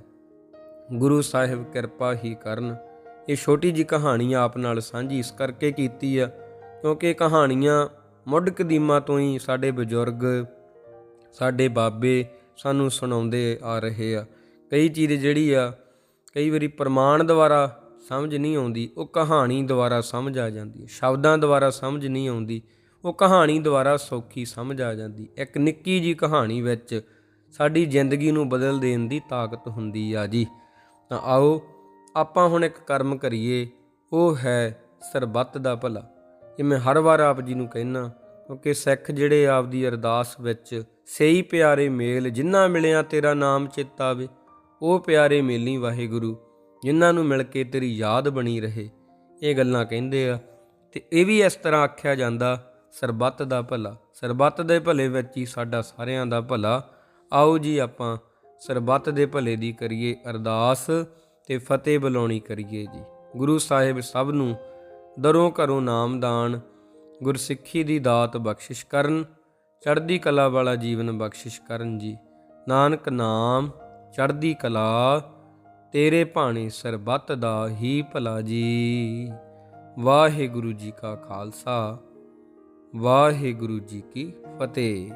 ਗੁਰੂ ਸਾਹਿਬ ਕਿਰਪਾ ਹੀ ਕਰਨ, ਇਹ ਛੋਟੀ ਜੀ ਕਹਾਣੀ ਆਪ ਨਾਲ ਸਾਂਝੀ ਇਸ ਕਰਕੇ ਕੀਤੀ ਆ, ਕਿਉਂਕਿ ਕਹਾਣੀਆਂ ਮੁੱਢ ਕਦੀਮਾ ਤੋਂ ਹੀ ਸਾਡੇ ਬਜ਼ੁਰਗ, ਸਾਡੇ ਬਾਬੇ ਸਾਨੂੰ ਸੁਣਾਉਂਦੇ ਆ ਰਹੇ ਆ। ਕਈ ਚੀਜ਼ ਜਿਹੜੀ ਆ ਕਈ ਵਾਰੀ ਪ੍ਰਮਾਣ ਦੁਆਰਾ ਸਮਝ ਨਹੀਂ ਆਉਂਦੀ, ਉਹ ਕਹਾਣੀ ਦੁਆਰਾ ਸਮਝ ਆ ਜਾਂਦੀ ਹੈ ਸ਼ਬਦਾਂ ਦੁਆਰਾ ਸਮਝ ਨਹੀਂ ਆਉਂਦੀ, ਉਹ ਕਹਾਣੀ ਦੁਆਰਾ ਸੌਖੀ ਸਮਝ ਆ ਜਾਂਦੀ। ਇੱਕ ਨਿੱਕੀ ਜੀ ਕਹਾਣੀ ਵਿੱਚ ਸਾਡੀ ਜ਼ਿੰਦਗੀ ਨੂੰ ਬਦਲ ਦੇਣ ਦੀ ਤਾਕਤ ਹੁੰਦੀ ਆ ਜੀ। ਤਾਂ ਆਓ ਆਪਾਂ ਹੁਣ ਇੱਕ ਕਰਮ ਕਰੀਏ, ਉਹ ਹੈ ਸਰਬੱਤ ਦਾ ਭਲਾ। ਇਹ ਮੈਂ ਹਰ ਵਾਰ ਆਪ ਜੀ ਨੂੰ ਕਹਿਣਾ ਕਿਉਂਕਿ ਸਿੱਖ ਜਿਹੜੇ ਆਪਦੀ ਅਰਦਾਸ ਵਿੱਚ ਸਹੀ ਪਿਆਰੇ ਮੇਲ ਜਿੰਨਾ ਮਿਲਿਆ ਤੇਰਾ ਨਾਮ ਚਿੱਤ ਆਵੇ ਉਹ ਪਿਆਰੇ ਮੇਲੀ ਵਾਹਿਗੁਰੂ, ਜਿਨ੍ਹਾਂ ਨੂੰ ਮਿਲ ਕੇ ਤੇਰੀ ਯਾਦ ਬਣੀ ਰਹੇ। ਇਹ ਗੱਲਾਂ ਕਹਿੰਦੇ ਆ, ਤੇ ਇਹ ਵੀ ਇਸ ਤਰ੍ਹਾਂ ਆਖਿਆ ਜਾਂਦਾ, ਸਰਬੱਤ ਦਾ ਭਲਾ। ਸਰਬੱਤ ਦੇ ਭਲੇ ਵਿੱਚ ਹੀ ਸਾਡਾ ਸਾਰਿਆਂ ਦਾ ਭਲਾ। ਆਓ ਜੀ ਆਪਾਂ ਸਰਬੱਤ ਦੇ ਭਲੇ ਦੀ ਕਰੀਏ ਅਰਦਾਸ ਤੇ ਫਤਿਹ ਬੁਲਾਉਣੀ ਕਰੀਏ ਜੀ। ਗੁਰੂ ਸਾਹਿਬ ਸਭ ਨੂੰ ਦਰੋਂ ਘਰੋਂ ਨਾਮਦਾਨ ਗੁਰਸਿੱਖੀ ਦੀ ਦਾਤ ਬਖਸ਼ਿਸ਼ ਕਰਨ, ਚੜ੍ਹਦੀ ਕਲਾ ਵਾਲਾ ਜੀਵਨ ਬਖਸ਼ਿਸ਼ ਕਰਨ ਜੀ। ਨਾਨਕ ਨਾਮ ਚੜ੍ਹਦੀ ਕਲਾ, ਤੇਰੇ ਭਾਣੇ ਸਰਬੱਤ ਦਾ ਹੀ ਭਲਾ ਜੀ। ਵਾਹਿਗੁਰੂ ਜੀ ਕਾ ਖਾਲਸਾ, ਵਾਹਿਗੁਰੂ ਜੀ ਕੀ ਫਤਿਹ।